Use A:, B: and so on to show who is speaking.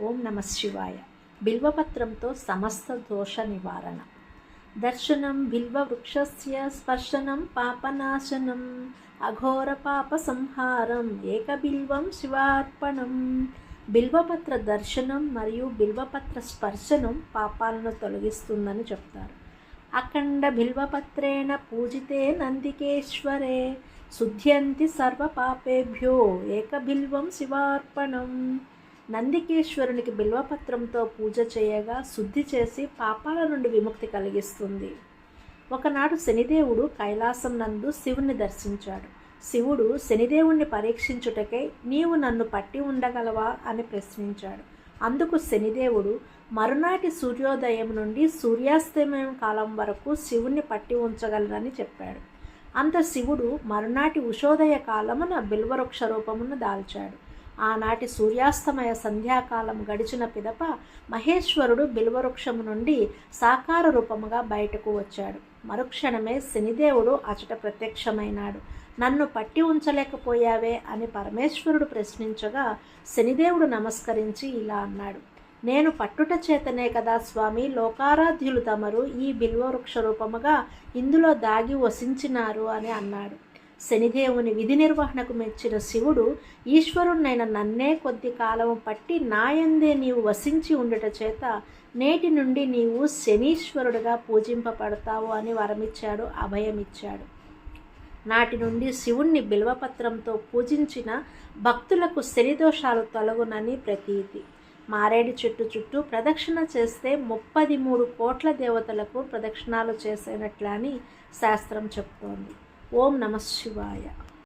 A: ఓం నమ శివాయ. బిల్వపత్రంతో సమస్త దోష నివారణ. దర్శనం బిల్వవృక్షస్య స్పర్శనం పాపనాశనం. అఘోర పాప సంహారం ఏకబిల్వం శివార్పణం. బిల్వపత్ర దర్శనం మరియు బిల్వపత్ర స్పర్శనం పాపాలను తొలగిస్తుందని చెప్తారు. అఖండ బిల్వపత్రేణ పూజితే నందికేశ్వరే. శుద్ధ్యంతి సర్వ పాపేభ్యో ఏకబిల్వం శివార్పణం. నందికేశ్వరునికి బిల్వపత్రంతో పూజ చేయగా శుద్ధి చేసి పాపాల నుండి విముక్తి కలిగిస్తుంది. ఒకనాడు శనిదేవుడు కైలాసం నందు శివుణ్ణి దర్శించాడు. శివుడు శనిదేవుణ్ణి పరీక్షించుటకై నీవు నన్ను పట్టి ఉండగలవా? అని ప్రశ్నించాడు. అందుకు శనిదేవుడు మరునాటి సూర్యోదయం నుండి సూర్యాస్తమయం కాలం వరకు శివుణ్ణి పట్టి ఉంచగలనని చెప్పాడు అంత శివుడు మరునాటి ఉషోదయ కాలమున బిల్వవృక్ష రూపమును దాల్చాడు. ఆనాటి సూర్యాస్తమయ సంధ్యాకాలం గడిచిన పిదప మహేశ్వరుడు బిల్వవృక్షము నుండి సాకార రూపముగా బయటకు వచ్చాడు. మరుక్షణమే శనిదేవుడు అచట ప్రత్యక్షమైనాడు. నన్ను పట్టి ఉంచలేకపోయావే అని పరమేశ్వరుడు ప్రశ్నించగా శనిదేవుడు నమస్కరించి ఇలా అన్నాడు. నేను పట్టుట చేతనే కదా స్వామి లోకారాధ్యులు తమరు ఈ బిల్వవృక్ష రూపముగా ఇందులో దాగి వసించినారు అని అన్నాడు. శనిదేవుని విధి నిర్వహణకు మెచ్చిన శివుడు ఈశ్వరుణ్ణైన నన్నే కొద్ది కాలం పట్టి నాయందే నీవు వసించి ఉండట చేత నేటి నుండి నీవు శనీశ్వరుడుగా పూజింపబడతావు అని వరమిచ్చాడు అభయమిచ్చాడు. నాటి నుండి శివుణ్ణి బిల్వపత్రంతో పూజించిన భక్తులకు శనిదోషాలు తొలగునని ప్రతీతి. మారేడు చెట్టు చుట్టూ ప్రదక్షిణ చేస్తే ముప్పది మూడు కోట్ల దేవతలకు ప్రదక్షిణాలు చేసేనట్లని శాస్త్రం చెప్తోంది. ఓం నమ శివాయ.